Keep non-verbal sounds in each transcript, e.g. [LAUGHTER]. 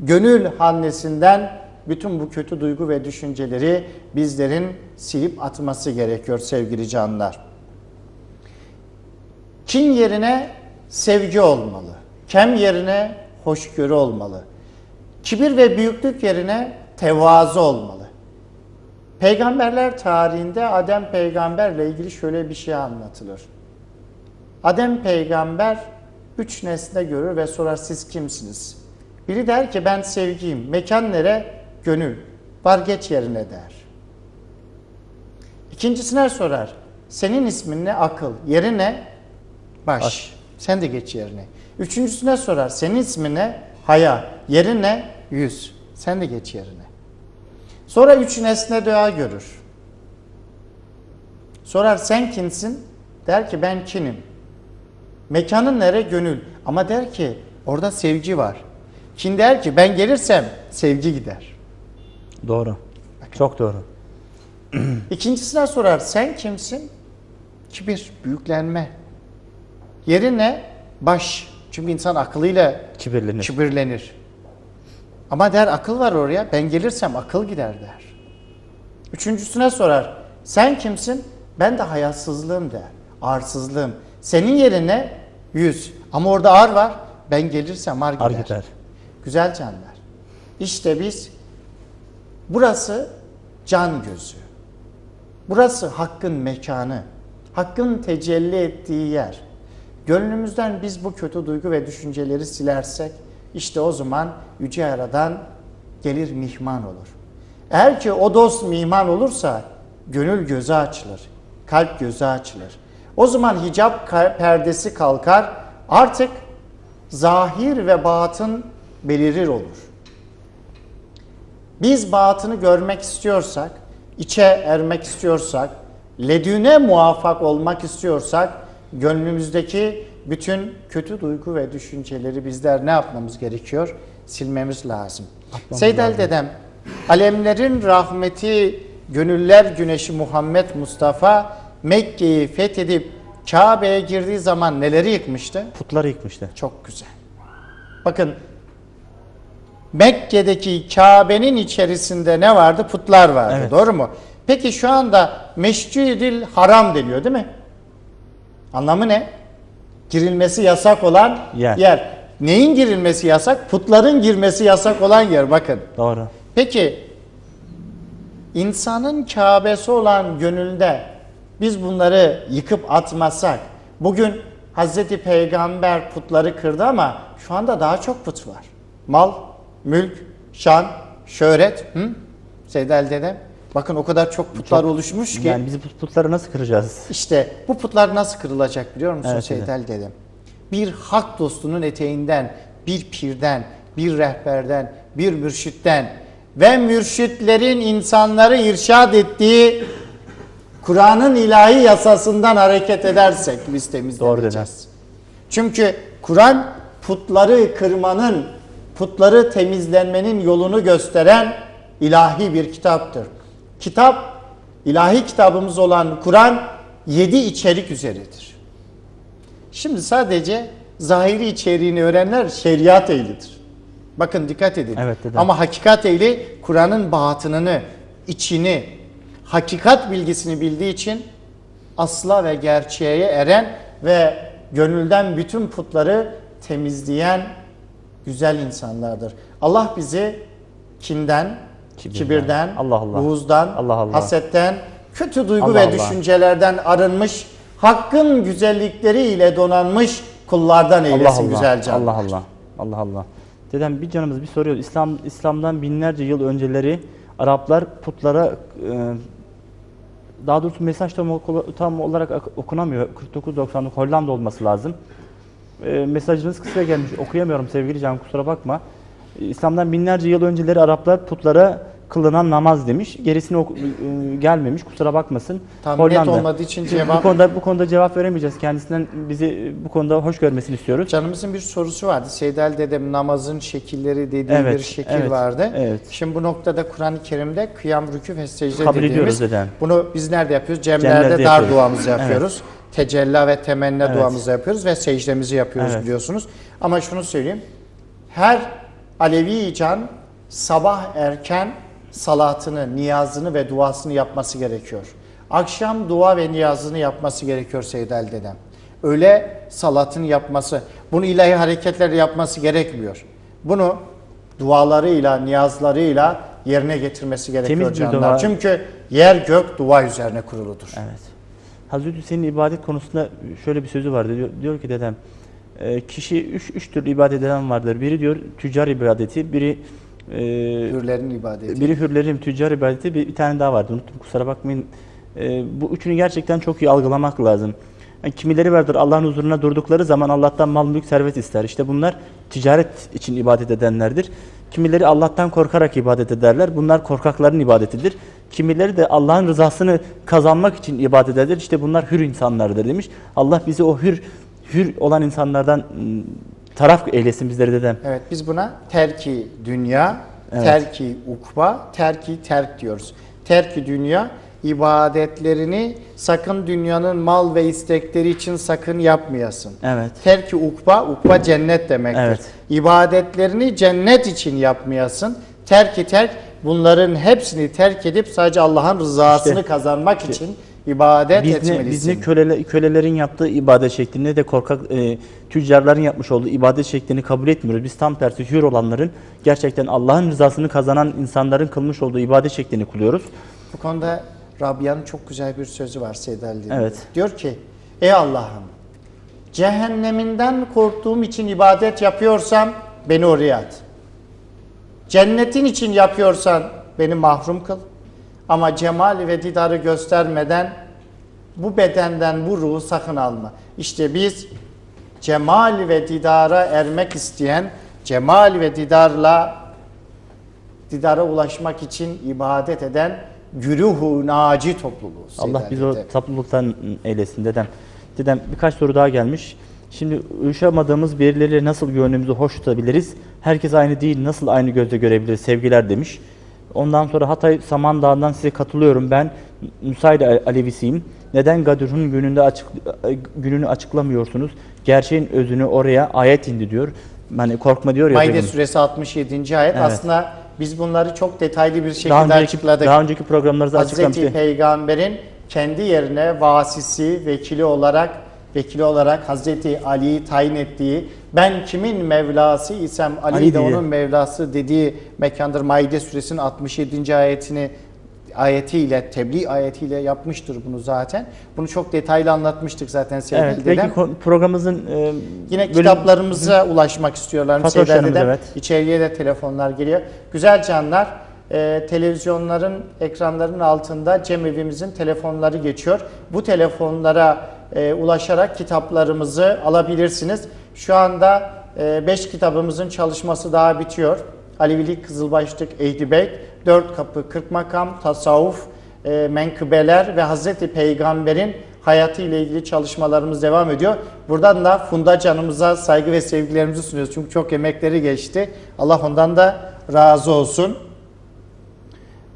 gönül hanesinden bütün bu kötü duygu ve düşünceleri bizlerin silip atması gerekiyor sevgili canlar. Kin yerine sevgi olmalı. Kem yerine hoşgörü olmalı. Kibir ve büyüklük yerine tevazu olmalı. Peygamberler tarihinde Adem peygamberle ilgili şöyle bir şey anlatılır. Adem peygamber üç nesne görür ve sorar siz kimsiniz? Biri der ki ben sevgiyim. Mekan nere? Gönül. Var geç yerine der. İkincisine sorar. Senin ismin ne? Akıl. Yeri ne? Baş. Baş. Sen de geç yerine. Üçüncüsüne sorar. Senin ismin ne? Haya. Yeri ne? Yüz. Sen de geç yerine. Sonra üç nesne dua görür. Sorar sen kimsin? Der ki ben kinim. Mekanın nere? Gönül. Ama der ki orada sevgi var. Kin der ki ben gelirsem sevgi gider. Doğru. Çok doğru. [CLEARS THROAT] İkincisine sorar sen kimsin? Kibir, büyüklenme. Yeri ne? Baş. Çünkü insan akıllıyla Kibirlenir. kibirlenir. Ama der akıl var oraya. Ben gelirsem akıl gider der. Üçüncüsüne sorar. Sen kimsin? Ben de hayatsızlığım der. Arsızlığım. Senin yerine yüz. Ama orada ar var. Ben gelirsem ar gider. Ar gider. Güzel canlar. İşte biz burası can gözü. Burası hakkın mekanı. Hakkın tecelli ettiği yer. Gönlümüzden biz bu kötü duygu ve düşünceleri silersek işte o zaman Yüce Yaradan gelir mihman olur. Eğer ki o dost mihman olursa gönül gözü açılır, kalp gözü açılır. O zaman hicap perdesi kalkar, artık zahir ve batın belirir olur. Biz batını görmek istiyorsak, içe ermek istiyorsak, ledüne muvaffak olmak istiyorsak, gönlümüzdeki bütün kötü duygu ve düşünceleri bizler ne yapmamız gerekiyor? Silmemiz lazım. Seyyid El dedem, alemlerin rahmeti, gönüller güneşi Muhammed Mustafa Mekke'yi fethedip Kabe'ye girdiği zaman neleri yıkmıştı? Putları yıkmıştı. Çok güzel. Bakın Mekke'deki Kabe'nin içerisinde ne vardı? Putlar vardı. Evet. Doğru mu? Peki şu anda Meşcidil Haram deniyor değil mi? Anlamı ne? Girilmesi yasak olan Yer. yer. Neyin girilmesi yasak? Putların girmesi yasak olan yer bakın. Doğru. Peki insanın Kabe'si olan gönülde biz bunları yıkıp atmasak bugün Hazreti Peygamber putları kırdı ama şu anda daha çok put var. Mal, mülk, şan, şöhret. Hı? Seyyid Ali dedem. Bakın o kadar çok putlar Çok- oluşmuş ki. Yani biz bu putları nasıl kıracağız? İşte bu putlar nasıl kırılacak biliyor musun Evet, Seyyid evet. Ali dedem? Bir hak dostunun eteğinden, bir pirden, bir rehberden, bir mürşitten ve mürşitlerin insanları irşad ettiği Kur'an'ın ilahi yasasından hareket edersek biz temizleneceğiz. Çünkü Kur'an putları kırmanın, putları temizlenmenin yolunu gösteren ilahi bir kitaptır. Kitap, ilahi kitabımız olan Kur'an yedi içerik üzeridir. Şimdi sadece zahiri içeriğini öğrenenler şeriat ehlidir. Bakın dikkat edin. Evet, dedem. Ama hakikat ehli Kur'an'ın batınını, içini, hakikat bilgisini bildiği için asla ve gerçeğe eren ve gönülden bütün putları temizleyen güzel insanlardır. Allah bizi kinden, Kibirden, kibirden, Allah Allah. buğuzdan, Allah Allah. hasetten, kötü duygu Allah ve Allah. düşüncelerden arınmış, hakkın güzellikleriyle donanmış kullardan eylesin Allah Allah. güzel canlar. Allah Allah. Allah Allah. Dedem bir canımız bir soruyor. İslam İslam'dan binlerce yıl önceleri Araplar putlara e, daha doğrusu mesaj tam, olarak ak- okunamıyor. 49.99 Hollanda olması lazım. E, mesajınız kısa gelmiş. Okuyamıyorum sevgili can kusura bakma. E, İslam'dan binlerce yıl önceleri Araplar putlara kılınan namaz demiş. Gerisini e, gelmemiş. Kusura bakmasın. Tam net olmadığı için Bu cevap konuda bu konuda cevap veremeyeceğiz. Kendisinden bizi e, bu konuda hoş görmesini istiyoruz. Canımızın bir sorusu vardı. Seyyid Ali dedem namazın şekilleri dediği Evet, bir şekil evet, vardı. evet. Şimdi bu noktada Kur'an-ı Kerim'de kıyam, rükû ve secde Kabul dediğimiz ediyoruz dedem. bunu biz nerede yapıyoruz? Cemlerde, Cemlerde dar yapıyoruz. duamızı yapıyoruz. Tecella ve temenna Evet. duamızı yapıyoruz ve secdemizi yapıyoruz Evet. biliyorsunuz. Ama şunu söyleyeyim. Her Alevi can sabah erken salatını, niyazını ve duasını yapması gerekiyor. Akşam dua ve niyazını yapması gerekiyor Seyyid Ali dedem. Öyle salatını yapması, bunu ilahi hareketlerle yapması gerekmiyor. Bunu dualarıyla, niyazlarıyla yerine getirmesi gerekiyor Temiz canlar. dua. Çünkü yer gök dua üzerine kuruludur. Evet. Hazreti Hüseyin'in ibadet konusunda şöyle bir sözü vardı. Diyor, diyor ki dedem, e, kişi üç, üç türlü ibadet eden vardır. Biri diyor tüccar ibadeti, biri e, Hürlerin ibadeti. biri hürlerin tüccar ibadeti, bir, bir tane daha vardı. Unuttum kusura bakmayın. E, bu üçünü gerçekten çok iyi algılamak lazım. Yani kimileri vardır Allah'ın huzuruna durdukları zaman Allah'tan mal mülk servet ister. İşte bunlar ticaret için ibadet edenlerdir. Kimileri Allah'tan korkarak ibadet ederler. Bunlar korkakların ibadetidir. Kimileri de Allah'ın rızasını kazanmak için ibadet eder. İşte bunlar hür insanlardır demiş. Allah bizi o hür hür olan insanlardan ım, taraf eylesin bizleri dedem. Evet biz buna terki dünya, Evet. terki ukba, terki terk diyoruz. Terki dünya ibadetlerini sakın dünyanın mal ve istekleri için sakın yapmayasın. Evet. Terki ukba, ukba cennet demektir. Evet. İbadetlerini cennet için yapmayasın. Terki terk bunların hepsini terk edip sadece Allah'ın rızasını İşte- kazanmak için ibadet Biz ne, etmelisin. biz ne kölele, kölelerin yaptığı ibadet şeklini ne de korkak e, tüccarların yapmış olduğu ibadet şeklini kabul etmiyoruz. Biz tam tersi hür olanların gerçekten Allah'ın rızasını kazanan insanların kılmış olduğu ibadet şeklini kılıyoruz. Bu konuda Rabia'nın çok güzel bir sözü var Seyyid. Evet. Diyor ki, ey Allah'ım cehenneminden korktuğum için ibadet yapıyorsam beni oraya at. Cennetin için yapıyorsan beni mahrum kıl. Ama cemal ve didarı göstermeden bu bedenden bu ruhu sakın alma. İşte biz cemal ve didara ermek isteyen, cemal ve didarla didara ulaşmak için ibadet eden güruhu naci topluluğu. Allah bizi o topluluktan eylesin dedem. Dedem birkaç soru daha gelmiş. Şimdi uyuşamadığımız birileriyle nasıl gönlümüzü hoş tutabiliriz? Herkes aynı değil, nasıl aynı gözle görebiliriz? Sevgiler demiş. Ondan sonra Hatay Samandağ'dan size katılıyorum. Ben Müsaid Alevisiyim. Neden Gadur'un gününde açık, gününü açıklamıyorsunuz? Gerçeğin özünü oraya ayet indi diyor. Hani korkma diyor ya. Maide suresi 67. ayet. Evet. Aslında biz bunları çok detaylı bir şekilde daha önceki, açıkladık. daha önceki programlarınızda Hazreti açıklamıştık. Peygamber'in kendi yerine vasisi, vekili olarak vekili olarak Hazreti Ali'yi tayin ettiği, ben kimin Mevlası isem Ali, Ali de diye. onun Mevlası dediği mekandır. Maide suresinin 67. ayetini ayetiyle, tebliğ ayetiyle yapmıştır bunu zaten. Bunu çok detaylı anlatmıştık zaten sevgili Evet, dedem. belki programımızın e, Yine bölüm- kitaplarımıza ulaşmak istiyorlar. Dedem. evet. İçeriye de telefonlar geliyor. Güzel canlar, e, televizyonların, ekranların altında Cem evimizin telefonları geçiyor. Bu telefonlara e, ulaşarak kitaplarımızı alabilirsiniz. Şu anda 5 kitabımızın çalışması daha bitiyor. Alevilik, Kızılbaşlık, Ehdibeyt, Dört Kapı, Kırk Makam, Tasavvuf, e, menkıbeler ve Hazreti Peygamber'in hayatı ile ilgili çalışmalarımız devam ediyor. Buradan da Funda canımıza saygı ve sevgilerimizi sunuyoruz. Çünkü çok emekleri geçti. Allah ondan da razı olsun.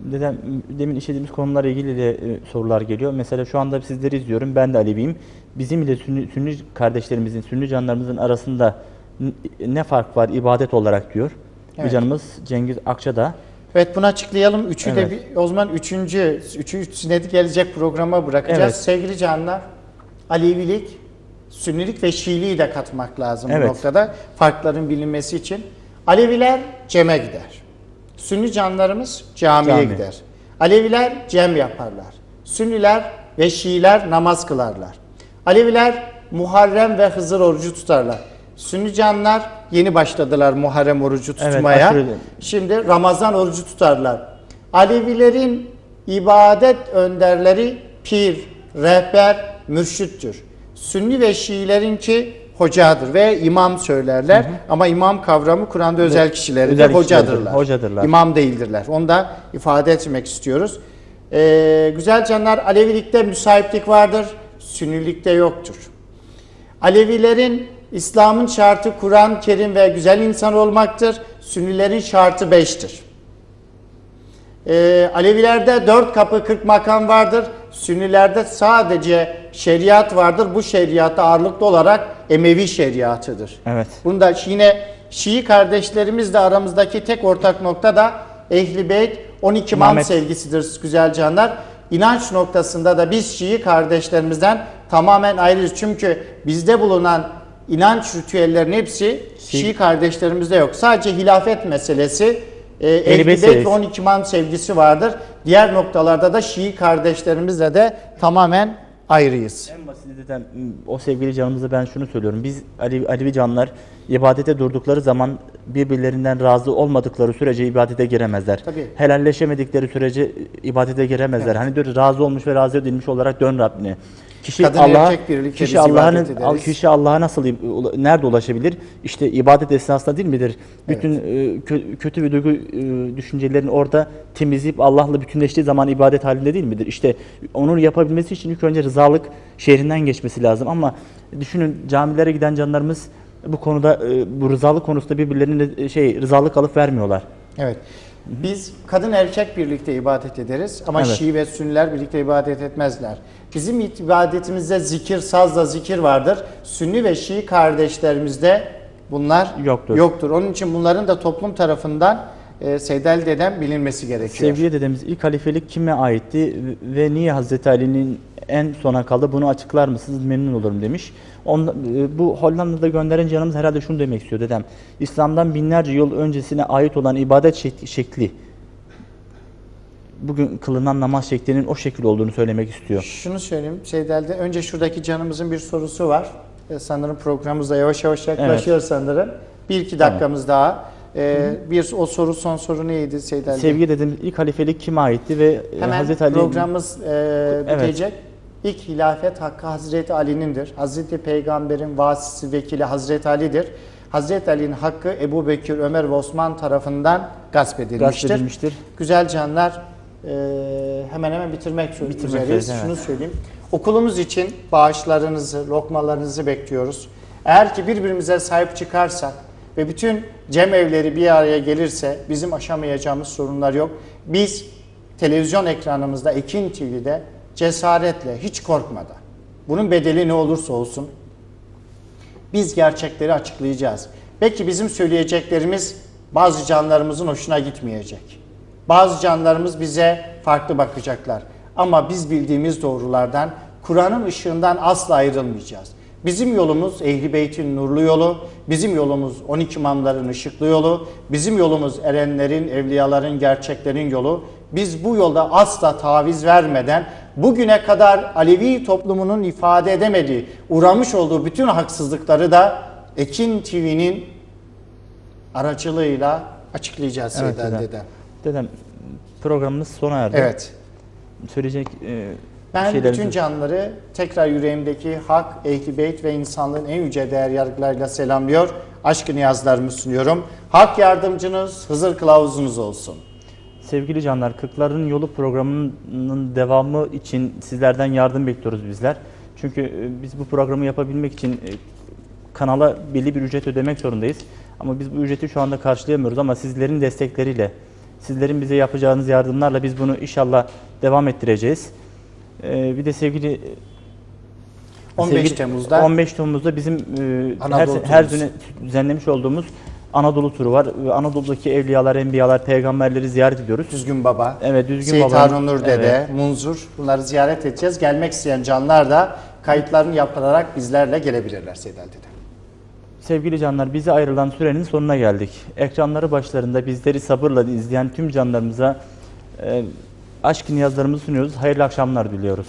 Dedem, demin işlediğimiz konularla ilgili de e, sorular geliyor. Mesela şu anda sizleri izliyorum. Ben de Aleviyim. Bizim ile Sünni, Sünni kardeşlerimizin, Sünni canlarımızın arasında ne fark var ibadet olarak diyor. Evet. canımız Cengiz Akça'da. Evet bunu açıklayalım. Üçü Evet. de bir, o zaman üçüncü, üçü de gelecek programa bırakacağız. Evet. Sevgili canlar, Alevilik, Sünnilik ve Şiiliği de katmak lazım Evet. bu noktada. Farkların bilinmesi için. Aleviler ceme gider. Sünni canlarımız camiye Cami. gider. Aleviler cem yaparlar. Sünniler ve Şiiler namaz kılarlar. Aleviler Muharrem ve Hızır orucu tutarlar. Sünni canlar yeni başladılar Muharrem orucu Evet, tutmaya. aşırı- Şimdi Ramazan orucu tutarlar. Alevilerin ibadet önderleri pir, rehber, mürşüttür. Sünni ve Şiilerinki hocadır ve imam söylerler. Ama imam kavramı Kur'an'da özel kişileri özel de kişilerdir, hocadırlar. hocadırlar. İmam değildirler. Onu da ifade etmek istiyoruz. Ee, güzel canlar Alevilikte müsahiplik vardır, Sünnilikte yoktur. Alevilerin İslam'ın şartı Kur'an, Kerim ve güzel insan olmaktır. Sünnilerin şartı beştir. Ee, Alevilerde dört kapı kırk makam vardır. Sünnilerde sadece şeriat vardır. Bu şeriatta ağırlıklı olarak Emevi şeriatıdır. Evet. Bunda yine Şii kardeşlerimizle aramızdaki tek ortak nokta da Ehli Beyt 12 imam sevgisidir güzel canlar. İnanç noktasında da biz Şii kardeşlerimizden tamamen ayrıyız. Çünkü bizde bulunan inanç ritüellerin hepsi Şii- Şii kardeşlerimizde yok. Sadece hilafet meselesi e, Ehli Beyt ve sevgisi. 12 imam sevgisi vardır. Diğer noktalarda da Şii kardeşlerimizle de tamamen ayrıyız. En basitinden o sevgili canımıza ben şunu söylüyorum. Biz Ali, Alevi canlar ibadete durdukları zaman birbirlerinden razı olmadıkları sürece ibadete giremezler. Tabii. Helalleşemedikleri sürece ibadete giremezler. Hani diyor razı olmuş ve razı edilmiş olarak dön Rabbine. Kişi Kadın Allah'a erkek birlikte kişi biz ederiz. kişi Allah'a nasıl nerede ulaşabilir? İşte ibadet esnasında değil midir? Bütün e, kö- kötü bir duygu e, düşüncelerini orada temizleyip Allah'la bütünleştiği zaman ibadet halinde değil midir? İşte onu yapabilmesi için ilk önce rızalık şehrinden geçmesi lazım ama düşünün camilere giden canlarımız bu konuda e, bu rızalık konusunda birbirlerine e, şey rızalık alıp vermiyorlar. Evet. Biz kadın erkek birlikte ibadet ederiz ama Evet. Şii ve Sünniler birlikte ibadet etmezler. Bizim ibadetimizde zikir, sazla zikir vardır. Sünni ve Şii kardeşlerimizde bunlar Yoktur. yoktur. Onun için bunların da toplum tarafından e, dedem bilinmesi gerekiyor. Sevgili dedemiz ilk halifelik kime aitti ve niye Hazreti Ali'nin en sona kaldı bunu açıklar mısınız memnun olurum demiş. Ondan, e, bu Hollanda'da gönderen canımız herhalde şunu demek istiyor dedem. İslam'dan binlerce yıl öncesine ait olan ibadet şek- şekli bugün kılınan namaz şeklinin o şekil olduğunu söylemek istiyor. Şunu söyleyeyim Seydel'de önce şuradaki canımızın bir sorusu var. E, sanırım programımız da yavaş yavaş yaklaşıyor sanırım. Bir iki dakikamız daha. E, bir o soru son soru neydi Seydel'de? Sevgili dedim ilk halifelik kime aitti ve e, Hemen Hazreti Ali programımız e, Evet. bitecek. İlk hilafet hakkı Hazreti Ali'nindir. Hazreti Peygamber'in vasisi vekili Hazreti Ali'dir. Hazreti Ali'nin hakkı Ebu Bekir, Ömer ve Osman tarafından gasp gasp edilmiştir. edilmiştir. Güzel canlar e, hemen hemen bitirmek, Bitirmek üzereyiz, evet. Şunu söyleyeyim. Okulumuz için bağışlarınızı, lokmalarınızı bekliyoruz. Eğer ki birbirimize sahip çıkarsak ve bütün cem evleri bir araya gelirse bizim aşamayacağımız sorunlar yok. Biz televizyon ekranımızda Ekin TV'de cesaretle, hiç korkmadan, bunun bedeli ne olursa olsun biz gerçekleri açıklayacağız. Belki bizim söyleyeceklerimiz bazı canlarımızın hoşuna gitmeyecek. Bazı canlarımız bize farklı bakacaklar. Ama biz bildiğimiz doğrulardan, Kur'an'ın ışığından asla ayrılmayacağız. Bizim yolumuz Ehli Beyt'in nurlu yolu, bizim yolumuz 12 imamların ışıklı yolu, bizim yolumuz erenlerin, evliyaların, gerçeklerin yolu. Biz bu yolda asla taviz vermeden bugüne kadar Alevi toplumunun ifade edemediği, uğramış olduğu bütün haksızlıkları da Ekin TV'nin aracılığıyla açıklayacağız Evet, Seyden dedem. dedem. Dedem programımız sona erdi. Evet. Söyleyecek e, Ben şeyleriniz- bütün canları tekrar yüreğimdeki hak, ehli beyt ve insanlığın en yüce değer yargılarıyla selamlıyor. Aşkı niyazlarımı sunuyorum. Hak yardımcınız, Hızır kılavuzunuz olsun. Sevgili canlar, Kırkların Yolu programının devamı için sizlerden yardım bekliyoruz bizler. Çünkü e, biz bu programı yapabilmek için e, kanala belli bir ücret ödemek zorundayız. Ama biz bu ücreti şu anda karşılayamıyoruz ama sizlerin destekleriyle, sizlerin bize yapacağınız yardımlarla biz bunu inşallah devam ettireceğiz. E, Bir de sevgili 15 sevgili- Temmuz'da 15 Temmuz'da bizim e, her, turumuz. düzenlemiş olduğumuz Anadolu turu var. Anadolu'daki evliyalar, enbiyalar, peygamberleri ziyaret ediyoruz. Düzgün Baba, Evet, Düzgün Seyit Baba. Harun Nur Dede, Evet. Munzur bunları ziyaret edeceğiz. Gelmek isteyen canlar da kayıtlarını yapılarak bizlerle gelebilirler Seydel Dede. Sevgili canlar, bize ayrılan sürenin sonuna geldik. Ekranları başlarında bizleri sabırla izleyen tüm canlarımıza e, aşk niyazlarımızı sunuyoruz. Hayırlı akşamlar diliyoruz.